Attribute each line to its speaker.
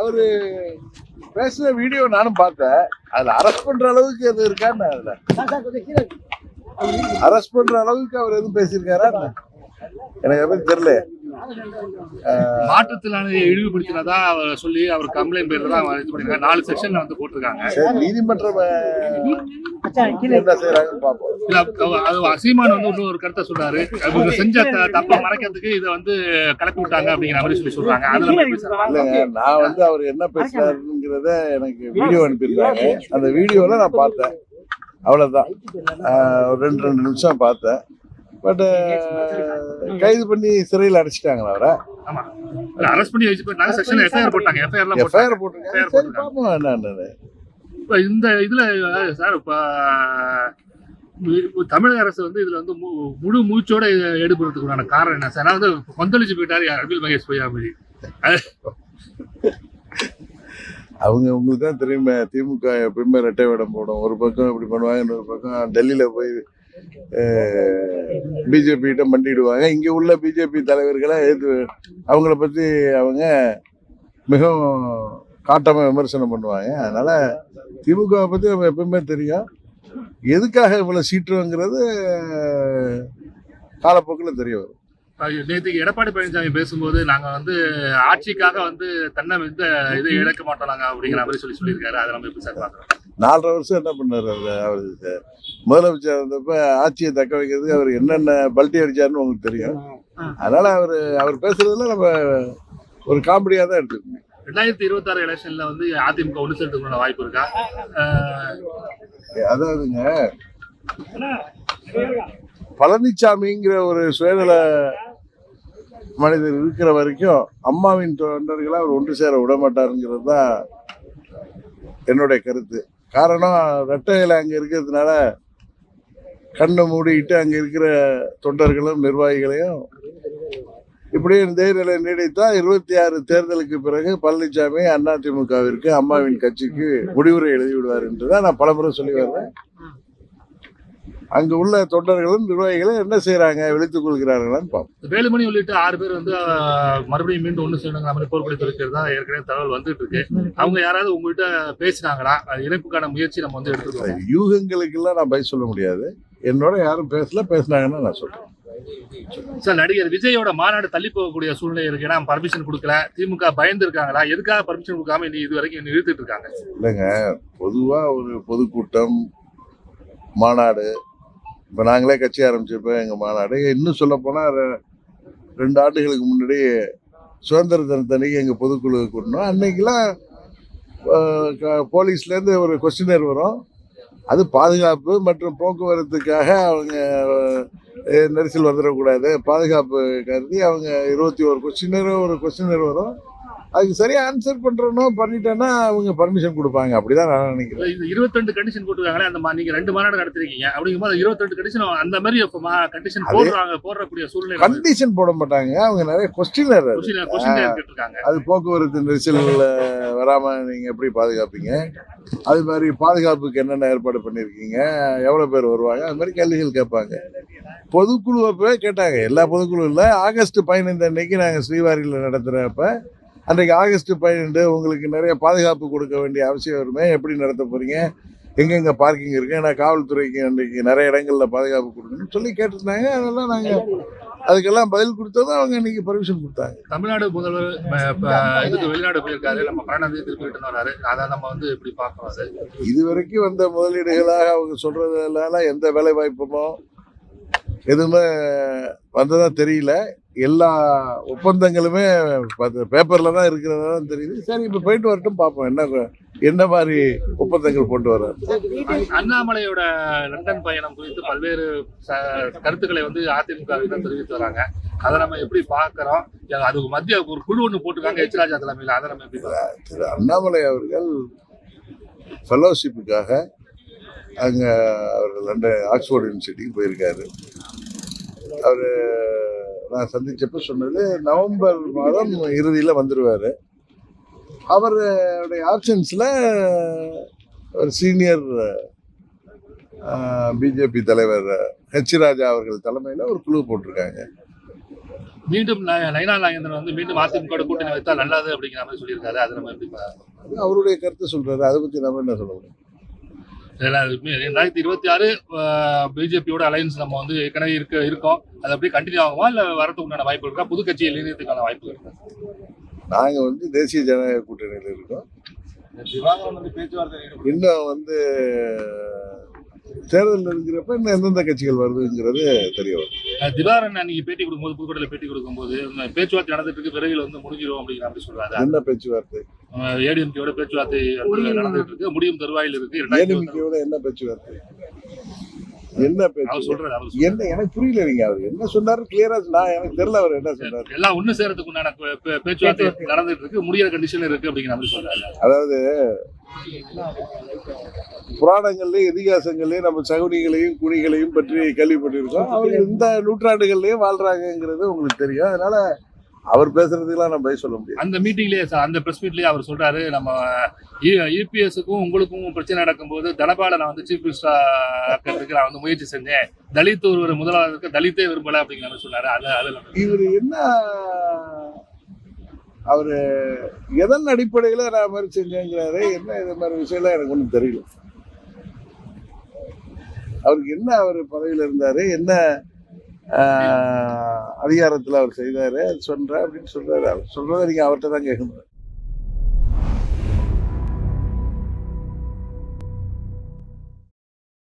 Speaker 1: அவரு பேசுன வீடியோ நானும் பார்த்தேன். அதுல அரெஸ்ட் பண்ற அளவுக்கு எது இருக்கான்னு அதுல. அரெஸ்ட் பண்ற அளவுக்கு அவர் எதுவும் பேசியிருக்காரா? எனக்கு பத்தி தெரியல
Speaker 2: மாற்றுத்திறனாளியை இழிவுபடுத்தினதா அவர் சொல்லி அவர் கம்ப்ளைண்ட் பேர்ல தான் இது பண்ணிருக்காங்க. நாலு செக்ஷன்ல வந்து போட்டிருக்காங்க.
Speaker 1: சரி நீதிமன்றம்
Speaker 2: அசீமான் வந்து ஒரு கருத்தை சொல்றாரு. இவங்க செஞ்ச த- தப்பை மறைக்கிறதுக்கு இதை வந்து கிளப்பி விட்டாங்க அப்படிங்கிற மாதிரி சொல்லி சொல்றாங்க. அதுல
Speaker 1: நான் வந்து அவர் என்ன பேசுறாருங்கிறத எனக்கு வீடியோ அனுப்பியிருந்தாங்க அந்த வீடியோல நான் பார்த்தேன். அவ்வளவுதான். ஆஹ் ஒரு ரெண்டு ரெண்டு நிமிஷம் பார்த்தேன். பட் கைது பண்ணி சிறையில் அடைச்சிட்டாங்களா அவரை?
Speaker 2: ஆமா. அரெஸ்ட் பண்ணி வச்சு போயிட்டாங்க செக்ஷன் எஃப்ஐஆர் போட்டாங்க. எஃப்ஐஆர்
Speaker 1: எஃப்ஐஆர்
Speaker 2: போட்டாங்க.
Speaker 1: போட்டிருக்காங்க. சரி. பார்ப்போம் என்னன்னு
Speaker 2: இப்ப இந்த இதுல சார் இப்ப தமிழக அரசு வந்து இதுல வந்து மு- முழு மூச்சோட இதை ஈடுபடுறதுக்குண்டான காரணம் என்ன சார்? நான் வந்து கொந்தளிச்சு போயிட்டாரு அபில் மகேஷ் பொய்யாமொழி.
Speaker 1: அவங்க உங்களுக்கு தான் தெரியுமே திமுக எப்பயுமே ரெட்டை வேடம் போடும். ஒரு பக்கம் இப்படி பண்ணுவாங்க இன்னொரு பக்கம் டெல்லியில போய் பிஜேபிகிட்ட மண்டிடுவாங்க. இங்கே உள்ள பிஜேபி தலைவர்களை எது அவங்கள பற்றி அவங்க மிகவும் காட்டமாக விமர்சனம் பண்ணுவாங்க. அதனால் திமுகவை பற்றி நம்ம எப்பவுமே தெரியும் எதுக்காக இவ்வளோ சீட்டுங்கிறது காலப்போக்கில் தெரிய வரும்.
Speaker 2: நேற்றுக்கு எடப்பாடி பழனிசாமி பேசும்போது நாங்க வந்து ஆட்சிக்காக வந்து தன்னை இந்த இதை இழக்க மாட்டோம் நாங்க அப்படிங்கிற மாதிரி சொல்லி சொல்லியிருக்காரு. அதை நம்ம எப்படி சார் பாக்குறோம்
Speaker 1: நாலரை வருஷம் என்ன பண்ணாரு அவரு? முதலமைச்சர் இருந்தப்ப ஆட்சியை தக்க வைக்கிறதுக்கு அவர் என்னென்ன பல்ட்டி அடிச்சாருன்னு உங்களுக்கு தெரியும். அதனால அவர் அவர் பேசுறதுல நம்ம ஒரு காமெடியா தான் எடுத்துக்கணும்.
Speaker 2: ரெண்டாயிரத்தி இருபத்தாறு எலெக்ஷன்ல வந்து அதிமுக ஒன்று சேர்த்துக்கான வாய்ப்பு இருக்கா?
Speaker 1: அதாவதுங்க பழனிசாமிங்கிற ஒரு சுயநல மனிதர் இருக்கிற வரைக்கும் அம்மாவின் தொண்டர்களை அவர் ஒன்று சேர விட மாட்டாருங்கிறது தான் என்னுடைய கருத்து. காரணம் ரெட்டையில் அங்கே இருக்கிறதுனால கண்ணை மூடிட்டு அங்கே இருக்கிற தொண்டர்களும் நிர்வாகிகளையும் இப்படியே இதே நிலை நீடித்தால் இருபத்தி ஆறு தேர்தலுக்கு பிறகு பழனிசாமி அதிமுகவிற்கு அம்மாவின் கட்சிக்கு முடிவுரை எழுதி விடுவார் என்றுதான் நான் பலமுறை சொல்லி வர்றேன் அங்க உள்ள தொண்டர்களும் நிர்வாகிகளும் என்ன செய்யறாங்க விழித்துக் கொள்கிறார்களான்னு பார்ப்போம்.
Speaker 2: வேலுமணி உள்ளிட்ட ஆறு பேர் வந்து மறுபடியும் மீண்டும் ஒன்று செய்யணுங்கிற மாதிரி போர்க்கொடி இருக்கிறதா ஏற்கனவே தகவல் வந்துட்டு இருக்கு. அவங்க யாராவது உங்ககிட்ட பேசினாங்களா? அது இணைப்புக்கான முயற்சி நம்ம வந்து எடுத்துருக்கோம்
Speaker 1: யூகங்களுக்கெல்லாம் நான் பதில் சொல்ல முடியாது. என்னோட யாரும் பேசல பேசினாங்கன்னா நான் சொல்றேன்.
Speaker 2: சார் நடிகர் விஜயோட மாநாடு தள்ளி போகக்கூடிய சூழ்நிலை இருக்கு. ஏன்னா பர்மிஷன் கொடுக்கல. திமுக பயந்து இருக்காங்களா எதுக்காக பர்மிஷன் கொடுக்காம இன்னும் இது வரைக்கும் நிறுத்திட்டு இருக்காங்க?
Speaker 1: இல்லைங்க. பொதுவா ஒரு பொதுக்கூட்டம் மாநாடு இப்போ நாங்களே கட்சி ஆரம்பிச்சிருப்போம் எங்கள் மாநாடு. இன்னும் சொல்லப்போனால் ரெண்டு ஆண்டுகளுக்கு முன்னாடி சுதந்திர தினத்தன்னைக்கு எங்கள் பொதுக்குழு கூட்டணும் அன்னைக்கெல்லாம் போலீஸ்லேருந்து ஒரு கொஸ்டினர் வரும். அது பாதுகாப்பு மற்றும் போக்குவரத்துக்காக அவங்க நெரிசல் வந்துடக்கூடாது. பாதுகாப்பு கருதி அவங்க இருபத்தி ஒரு கொஸ்டினர் ஒரு கொஸ்டினர் வரும். அதுக்கு சரியா ஆன்சர் பண்றோனோ பண்ணிட்டேன்னா அவங்க பர்மிஷன் கொடுப்பாங்க. அப்படிதான் நான் நினைக்கிறேன்.
Speaker 2: இது இருபத்தெண்டு கண்டிஷன் போட்டுருக்காங்களே அந்த நீங்க ரெண்டு மாநாடு நடத்திருக்கீங்க. அப்படிங்கும்போது இருபத்தெண்டு கண்டிஷன் அந்த மாதிரி கண்டிஷன் போடுறாங்க போடக்கூடிய சூழ்நிலை
Speaker 1: கண்டிஷன் போட மாட்டாங்க. அவங்க நிறைய
Speaker 2: கொஸ்டின் கேட்டிருக்காங்க.
Speaker 1: அது போக்குவரத்து நெரிசல் வராம நீங்க எப்படி பாதுகாப்பீங்க? அது மாதிரி பாதுகாப்புக்கு என்னென்ன ஏற்பாடு பண்ணிருக்கீங்க? எவ்வளவு பேர் வருவாங்க? அது மாதிரி கேள்விகள் கேட்பாங்க. பொதுக்குழு அப்பவே கேட்டாங்க. எல்லா பொதுக்குழு இல்ல. ஆகஸ்ட் பதினைந்து அன்னைக்கு நாங்க ஸ்ரீவாரியில் நடத்துறப்ப அன்றைக்கு ஆகஸ்ட் பன்னெண்டு உங்களுக்கு நிறைய பாதுகாப்பு கொடுக்க வேண்டிய அவசியம் வருமே? எப்படி நடத்த போறீங்க? எங்கெங்க பார்க்கிங் இருக்கு? ஏன்னா காவல்துறைக்கு அன்றைக்கு நிறைய இடங்கள்ல பாதுகாப்பு கொடுக்கணும்னு சொல்லி கேட்டிருந்தாங்க. அதெல்லாம் நாங்க அதுக்கெல்லாம் பதில் கொடுத்ததும் அவங்க இன்னைக்கு பர்மிஷன் கொடுத்தாங்க.
Speaker 2: தமிழ்நாடு முதல்வர் இதுக்கு வெளிநாடு போயிருக்காரு. நம்ம கருணாநிதி திருப்பி விட்டு வராரு அதை நம்ம வந்து இப்படி பார்க்கணும் அது?
Speaker 1: இதுவரைக்கும் வந்த முதலீடுகளாக அவங்க சொல்றதுனால எந்த வேலை வாய்ப்புமோ எதுவுமே வந்ததா தெரியல. எல்லா ஒப்பந்தங்களுமே பேப்பர்ல தான் இருக்கிறதா தான் தெரியுது. சரி இப்ப போயிட்டு வரட்டும் பார்ப்போம் என்ன என்ன மாதிரி ஒப்பந்தங்கள் கொண்டு வர்றாரு?
Speaker 2: அண்ணாமலையோட லண்டன் பயணம் குறித்து பல்வேறு கருத்துக்களை வந்து அதிமுகவினர் தெரிவித்து வராங்க. அதை நம்ம எப்படி பார்க்கறோம்? அதுக்கு மத்திய ஒரு குழு ஒன்று போட்டிருக்காங்க எச் ராஜா தலைமையில். அதை நம்ம எப்படி
Speaker 1: திரு அண்ணாமலை அவர்கள் ஃபெலோஷிப்புக்காக அங்க அவர் லண்டன் ஆக்ஸ்போர்ட் யூனிவர்சிட்டிக்கு போயிருக்காரு. அவர் நான் சந்திச்சப்ப சொன்னது நவம்பர் மாதம் இறுதியில் வந்துடுவார் அவருடைய ஆப்ஷன்ஸில் ஒரு சீனியர் பிஜேபி தலைவர் ஹெச் ராஜா அவர்கள் தலைமையில் ஒரு குழு போட்டிருக்காங்க.
Speaker 2: மீண்டும் நயினா நாகேந்திரன் வந்து மீண்டும் அதிமுக கூட்டணி வைத்தா நல்லது அப்படிங்கிற மாதிரி சொல்லியிருக்காரு. அது நம்ம எப்படி
Speaker 1: அவருடைய கருத்து சொல்றாரு. அதை பத்தி நம்ம என்ன சொல்ல முடியும்?
Speaker 2: ரெண்டாயிரத்தி இருபத்தி ஆறு பிஜேபியோட அலையன்ஸ் நம்ம வந்து ஏற்கனவே இருக்க இருக்கோம். அது அப்படியே கண்டினியூ ஆகுமா இல்ல வரதுக்கு உண்டான வாய்ப்பு இருக்கா? புது கட்சியில் இணையத்துக்கான வாய்ப்பு இருக்கா?
Speaker 1: நாங்க வந்து தேசிய ஜனநாயக கூட்டணியில் இருக்கோம். இன்னும் வந்து தேர்தல் இருக்கிறப்ப இன்னும் எந்தெந்த கட்சிகள் வருதுங்கிறது தெரிய வரும்
Speaker 2: அஹ் திவாகரன் அன்னைக்கு பேட்டி கொடுக்கும்போது புதுக்கோட்டையில பேட்டி கொடுக்கும்போது இந்த பேச்சுவார்த்தை நடந்துட்டு இருக்கு விரைவில் வந்து முடிஞ்சிரும் அப்படிங்கிற அப்படி சொல்றாரு.
Speaker 1: என்ன பேச்சுவார்த்தை?
Speaker 2: ஏடிஎம்கேயோட பேச்சுவார்த்தை நடந்துட்டு இருக்கு. முடியும் தருவாயில் இருக்கு.
Speaker 1: ஏடிஎம்கேயோட என்ன பேச்சுவார்த்தை? என்ன பேச்சு. என்ன எனக்கு புரியல நீங்க அவர் என்ன சொன்னாரு? கிளியரா நான் எனக்கு தெரியல அவர் என்ன சொன்னாரு.
Speaker 2: எல்லாம் ஒண்ணு சேரத்துக்கு உண்டான பேச்சுவார்த்தை நடந்துட்டு இருக்கு முடியாத கண்டிஷன் இருக்கு அப்படிங்கிற மாதிரி சொல்றாரு.
Speaker 1: அதாவது புராணங்கள்லயும் இதிகாசங்கள்லயும் நம்ம சகுனிகளையும் குணிகளையும் பற்றி கேள்விப்பட்டிருக்கோம். அவங்க இந்த நூற்றாண்டுகள்லயும் வாழ்றாங்கங்கிறது உங்களுக்கு தெரியும். அதனால அவர் பேசுறதுக்கெல்லாம் நம்ம சொல்ல முடியாது.
Speaker 2: அந்த மீட்டிங்லயே அந்த பிரஸ் மீட்லயே அவர் சொல்றாரு நம்ம இபிஎஸ்க்கும் உங்களுக்கும் பிரச்சனை நடக்கும்போது தனபால நான் வந்து சீஃப் மினிஸ்டர் ஆக்கிறதுக்கு நான் வந்து முயற்சி செஞ்சேன். தலித் ஒருவர் முதல்வருக்கு தலித்தே விரும்பல அப்படிங்கிற சொன்னாரு. அது அது நம்ம-
Speaker 1: இவர் என்ன அவர் எதன் அடிப்படையில் நான் மாதிரி செஞ்சேங்கிறாரு என்ன இது மாதிரி விஷயம்லாம் எனக்கு ஒன்றும் தெரியல. அவருக்கு என்ன அவர் பதவியில் இருந்தார் என்ன அதிகாரத்தில் அவர் செய்தார் அது சொல்ற அப்படின்னு சொல்றாரு. அவர் சொல்கிறத நீங்கள் அவர்கிட்ட தான் கேட்கணும்.